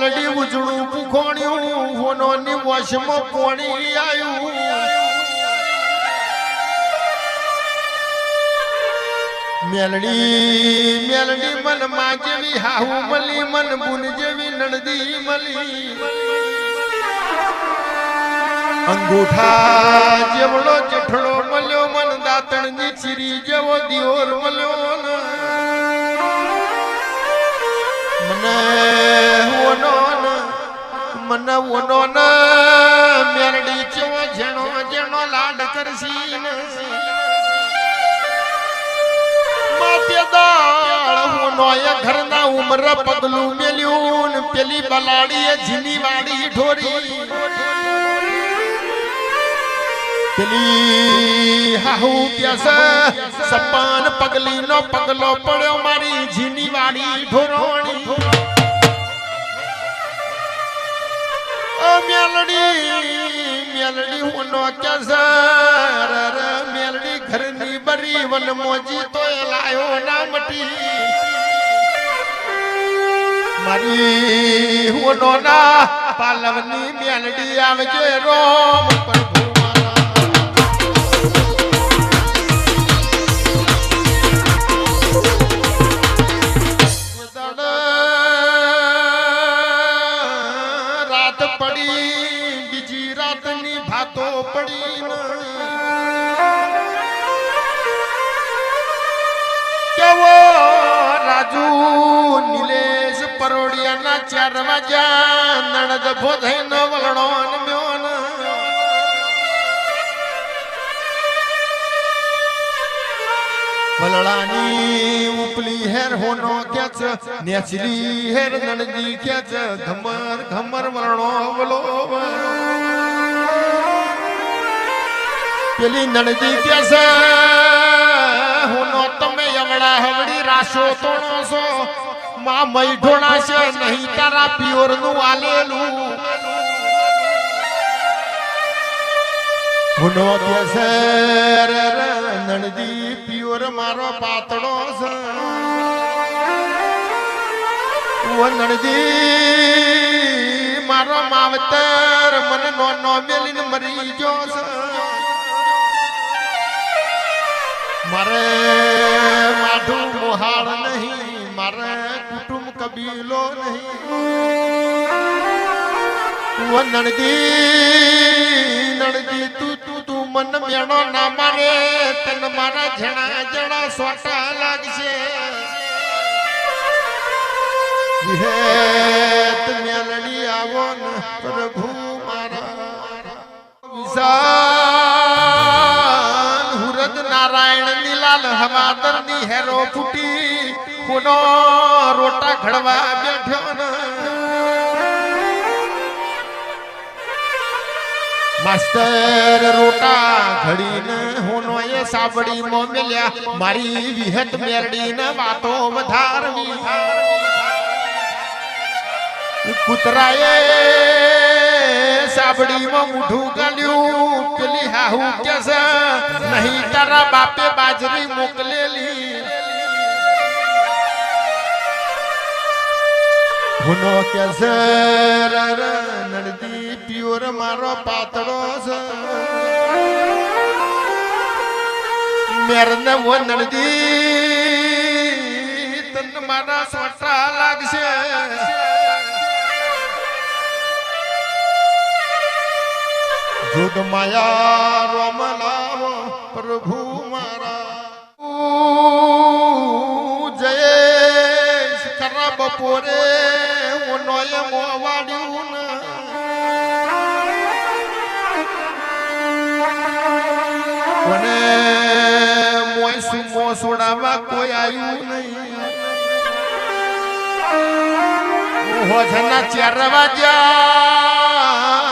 મેલડી ઉજળું પુખોણ્યું હોનો ની વશમાં પોણી આવ્યું મેલડી મેલડી મનમાં જેવી હાહુ મલી, મન બુન જેવી, નણદી મલી અંગૂઠા જેવડો જેઠડો મળ્યો મન, દાતણની ચીરી જેવો દિયોર મળ્યો. મને ઓનો ને, મને ઓનો ને, મેરડી ચેવો જેણો જેણો લાડ કરશી ને. માથે દાળ, હોનો એ ઘરના ઉમર પગલું મેલ્યું પેલી બલાડીએ ઝીની વાડી ઢોરી. હાહુ પ્યાસ સપાન પગલી નો પગલો પડ્યો મારી ઝીની વાળી ઢોરોણી. મેલડી મેલડી હું નો કેસ મેલડી ઘરની બરી વન મોજી તો લાયો ના મટી મારી હું નો ના પાલવની મેલડી આવજે રોમ પ્રભુ ચાર વાગ્યા નણદ ભોધઈનો વલણો ન મ્યો ન. વલડાની ઉપલી હેર હોનો કેચ નેચલી હેર નણદી કેચ ધમર ધમર વલણો અવલો પેલી નણદી કેસ હોનો તમે યમડા હવડી રાશો તોણો છો માં મૈઢોણા છે, નહીં તારા પિયોરનું આલેલું. ગુનો કેસે, રે રે નણદી પિયોર મારો પાતળો છે. ઓ નણદી મારો માવતર, મને નો નો મેલીને મરી જો છે. મારે માઠું મોહાળ નહીં, મારે કુટુંબ કબીલો નહીં. નણદી નણદી, તું તું તું મન મેણો ના મારે, તન મારા જણા જણા સોટા લાગશે. વિહેત મેલડી આવો પ્રભુ મારા. હુરદ નારાયણ નીલાલ હવાદરની હેરો ફૂટી કોનો રોટા ઘડવા બેઠ્યો ન. માસ્તર રોટા ઘડીને હોનો એ સાબડી મો મેલ્યા મારી વિહત મેરડીને વાતો વધારવી. કૂતરાએ સાબડીમાં મૂઠું ગાલ્યું હાહુ કે છે, નહીં તારા બાપે બાજરી મોકલેલી. હુનો કે છે નડદી પિયોર મારો પાતળો છે. મેરને વો નડદી તન મારા સોટા લાગશે. જુગ માયા રોમ નામ પ્રભુ મારા. જયેશ કરા બપોરે, હું નોય મોવાડ્યું મને મોસું સુમો સોડાવા કોઈ આવ્યું નહીં. હોજના ચાર વાગ્યા.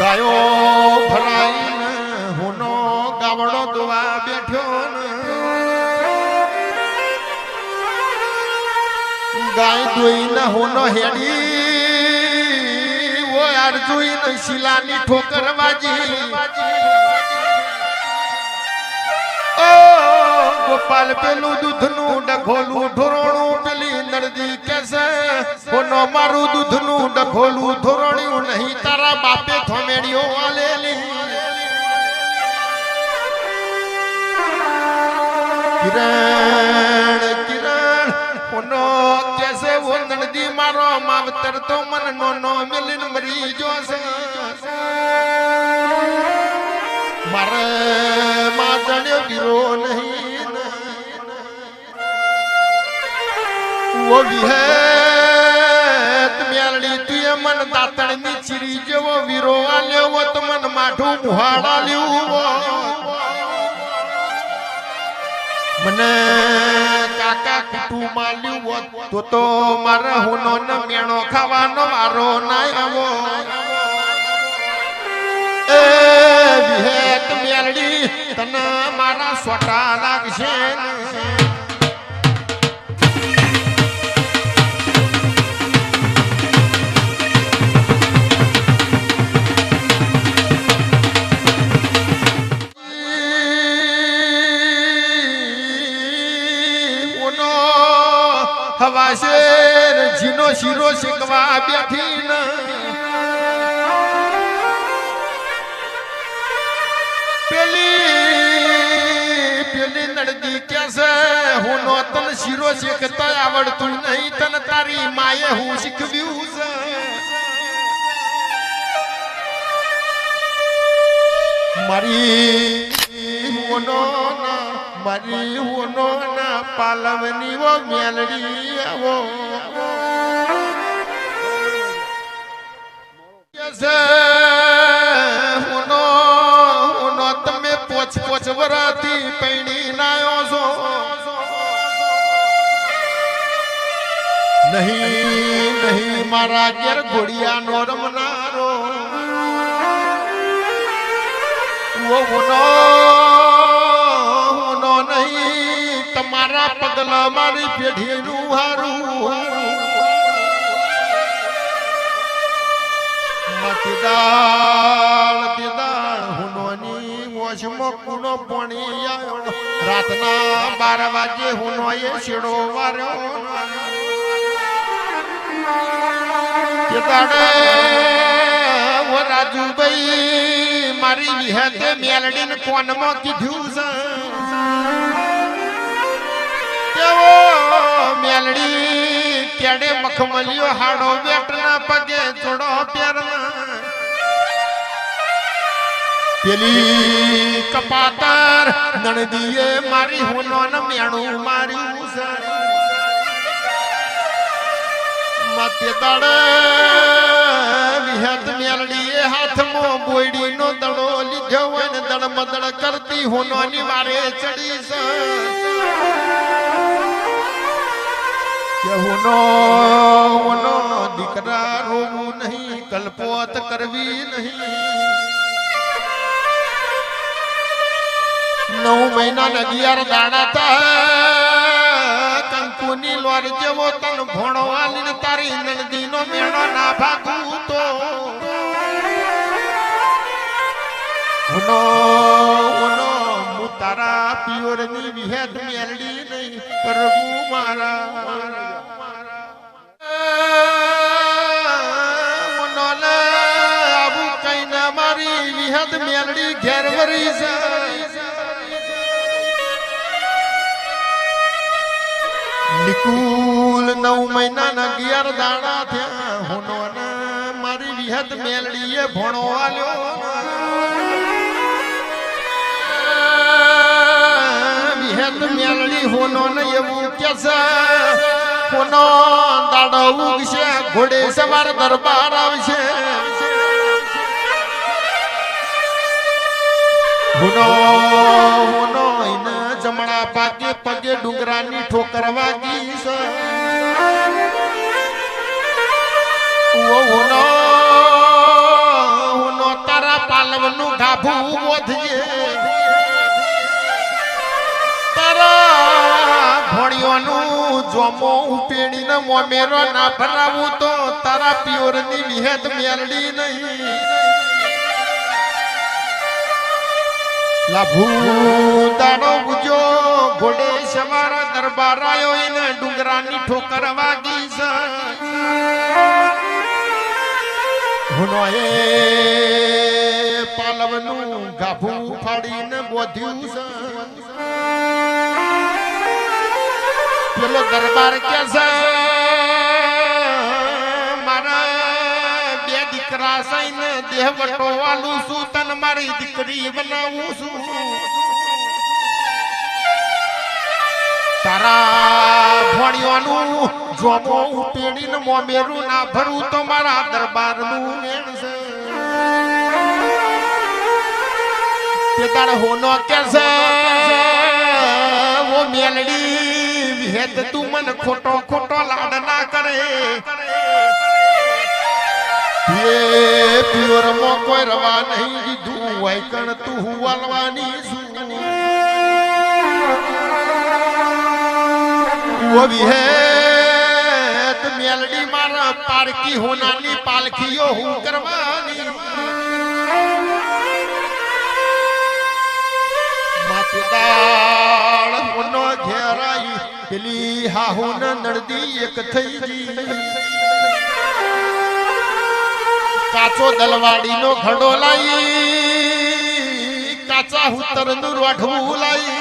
ગાયો ભરાઈને હુનો ગાવડો દોવા બેઠ્યો ને. ગાય દોઈને હુનો હેડી. ઓ યાર જોઈને શિલાની ઠોકર વાજી. ઓ ગોપાલ પેલું દૂધનું ડખોલું ઢોરણું પેલી નરજી કેસે કોનો મારું દૂધનું ડખોલું ધોરણ્યું નહીં, તારા બાપે થોમેડીઓ આલેલી કિરણ કિરણ, ઓનો કેસે વો નરદી મારો માવતર તો મન નો નો મિલિન મરી જોશે. મારે માં જાણ્યો ગીરો નહીં. વો તુએ મન દાતણની ચીરી જેવો વીરો આલ્યો તો મન માઠું મુહાડા લ્યું મને કાકા કુટુંબમાં હોત, તો તો મારે હુનો ન મેણો ખાવાનો મારો ના આવો. એ વિહેત મેલડી, તને મારા સોટા લાગશે શીરો શેકવા બેઠી ન પેલી પેલી નડદી કેસે હું નો તન શીરો શેકતા આવડતું નહીં, તન તારી માએ હું શીખવ્યું છે. મારી હોનો ના, મારી હોનો ના, પાલવની વો મેલડી આવો કેસે હોનો, હુનો, તમે પોચ પોચ વરાથી પૈણી નાયો છો. નહીં નહીં, મારા ઘેર ઘોડિયાનો રમનારો. વો ઉનો ઉનો નહીં, તમારા પગલા મારી પેઢીનું હારું. મતદાળ તેદાળ હુનોની મોસમો કુણો પોણી આવ્યો રાતના બાર વાગે હુનો એ શેડો વાર્યો. તેદાડે ઓ રાજુભાઈ, મારી વિહતે મેલડીને કોનમાં કીધું છે. કેવો મેલડી કેડે મખમલિયો હાડો બેટના પગે ચોડો પ્યારના પેલી કપાતર નણદીએ મારી હોનો ન મેણું માર્યું સર માતે દાડે વિહત મેલડીએ હાથમાં બોયડીનો દડો લીધો હોય ને દડ મદડ કરતી હોનોની વારે ચડી છે. કે હુનો હોનો દીકરા રોવું નહીં, કલ્પોત કરવી નહીં. નવ મહિના ને દાણા તા કંકુની લોર જેવો તન ભણો આલીને તારી નંદી નો મેળો ના ભાગું તો. ઉનો ઉનો હું તારા પિયોરની વિહેદ મેલડી કરવું મારા. ને ના મારી વિહેદ મેલડી ઘેર વરી છે નિકુલ નવ મહિનાના અગિયાર દાડા થયા. હોનો મારી વિહદ મેલડીએ ભણો આલ્યો. વિહત મેલડી હોનો ને એવું કે છે. હોનો દાડો ઉગશે ઘોડે સવાર દરબાર આવશે. હુનો હુનો એને જમણા પાકે પગે ડુંગરાની ઠોકર વાગી છે. ઓ હુનો હુનો તારા પાલવનું ગાભું વધજે ભણ્યોનું જોમો ઉપેડીને મોમેરો ના ભરાવું તો તારા પિયોરની વિહેત મેલડી નહીં. લાભુ દાડો ગુજો, ઘોડે સવારા દરબાર આયો એને ડુંગરાની ઠોકર વાગી છે. હુનો એ પાલવનું ગાભું ફાડીને બોધ્યું છે. પેલો દરબાર કે છે? મારા બે ના ભરું તો મારા દરબારનું મેણ છે. તે હોનો કે છે? મેલડી. વિહેત તું મન ખોટો ખોટો લાડ ના કરે. એ મો કોઈ રવા નહીં દીધું હોય કણ તું હુવાલવાની છું. ઓ હે મેલડી મારા પારકી હોનાની પાલખીઓ હું કરવાની. પેલી હાહુન નડદી એક થઈ જી કાચો દલવાડીનો ઘડો લાઈ, કાચા હુતરનું રોઢવું લાઈ.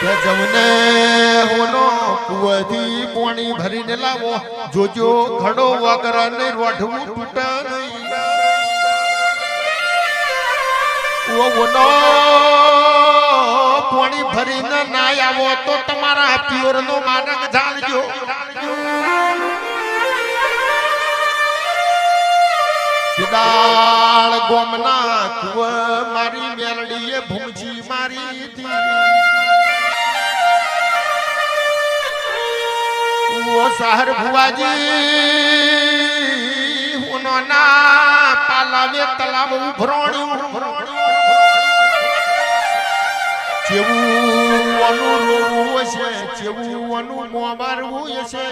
તે જમને હોનો કુવાથી પાણી ભરીને લાવો. જોજો ઘડો વગર ને પાણી ભરીને ના આવો તો તમારા પિયોરનો માનક જાણજો દાળ ગોમના કુવ મારી મેલડીએ ભૂમજી મારી ઓ સહર ભુવાજી ઉનો ના પાલાવે તલાવ ઉભરોણ્યું. જેવું અનું રોવું હશે, જેવું અનું મોબારવું હશે.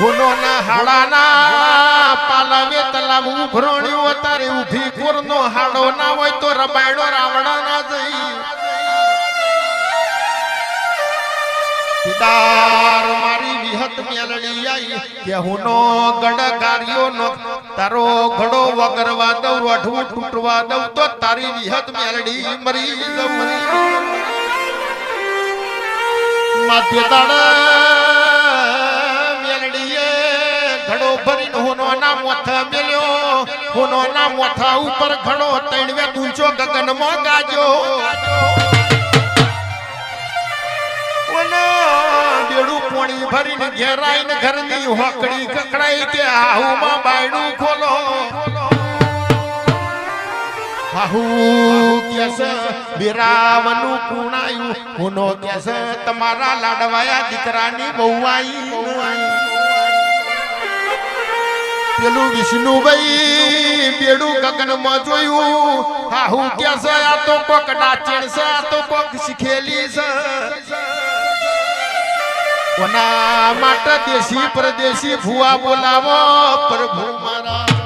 ગુનોના હાડાના પાલાવે તલાવું ઉભરોણ્યું અત્યારે ઊભી કોરનો હાડો ના હોય તો રબાયડો રાવડા ના જઈ. પિતાર મારી વિહત મેલડી આઈ, કે હુનો ગડ ગાર્યો નો તારો ઘડો વગરવા દઉં રોઢવું તૂટવા દઉં, તો તારી વિહત મેલડી મરી દઉં ઘડો ભરીને હુનો મોથા મેલ્યો. હુનો મોથા ઉપર ઘડો તણવે, ઊંચો ગગનમાં ગાજો. તમારા લાડવાયા દીકરાની બહુ આઈ પેલું વિષ્ણુભાઈ બેડું ગગનમાં જોયું હાહુ કેસે, આ તો કોક નાચેણ છે આ તો કોક શીખેલી છે. કોના માટે દેશી પરદેશી ફુવા બોલાવો પ્રભુ મારા.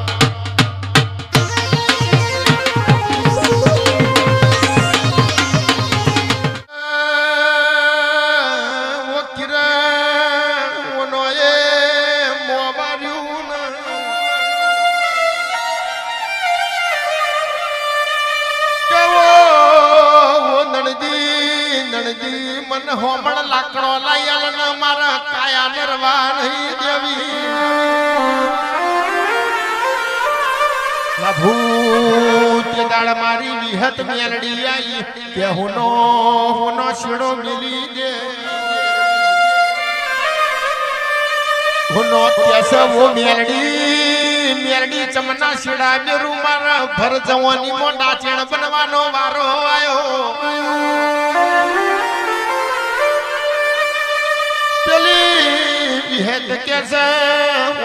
કે હુનો હુનો શીણો મિલી દે. હુનો કેસે વો મેરડી મેરડી ચમના શીડા મેરું મારા ભર જવાની મોટા ચેણ બનવાનો વારો આયો. વિહેત કે છે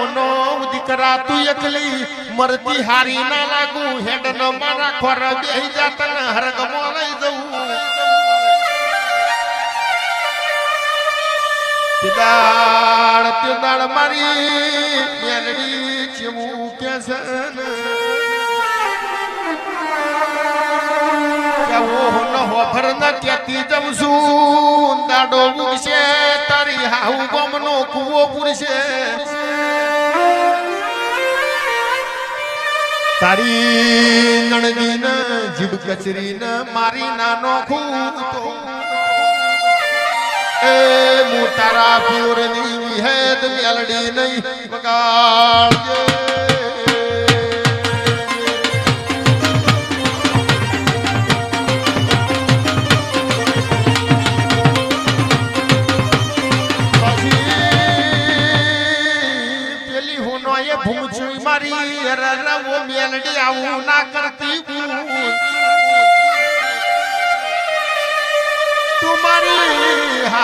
ઓનો દીકરા તું એકલી મરતી હારી ના લાગુ હેડ ન મારા ખોર બેહી જાત ને હરગમો લઈ જવું ત્યદાળ ત્યદાળ મારી જેવું કે છે ઓહો ન હોફર ન જઉં છું? દાડો ઉગશે તારી હાહુ ગમનો કૂવો પૂરશે. તારી નણદી ન જીભ કચરી ને મારી નાનો ખૂતો એ હું તારા પ્યોરની વિહેદ મેલડી નહીં વગાડજે.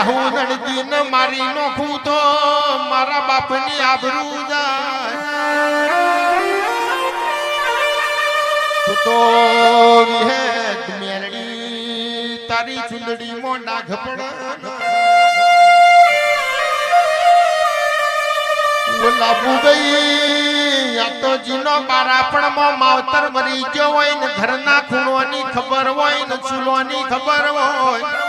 મારી ગણતી ન મારી નોખું તો મારા બાપની આબરૂ જાય. તો વિહેત તારી ચુંદડી મો પડ લાબુ ગઈ આ તો માવતર મરી ગયો હોય ને ઘરના ખૂણોની ખબર હોય ને ચૂલોની ખબર હોય.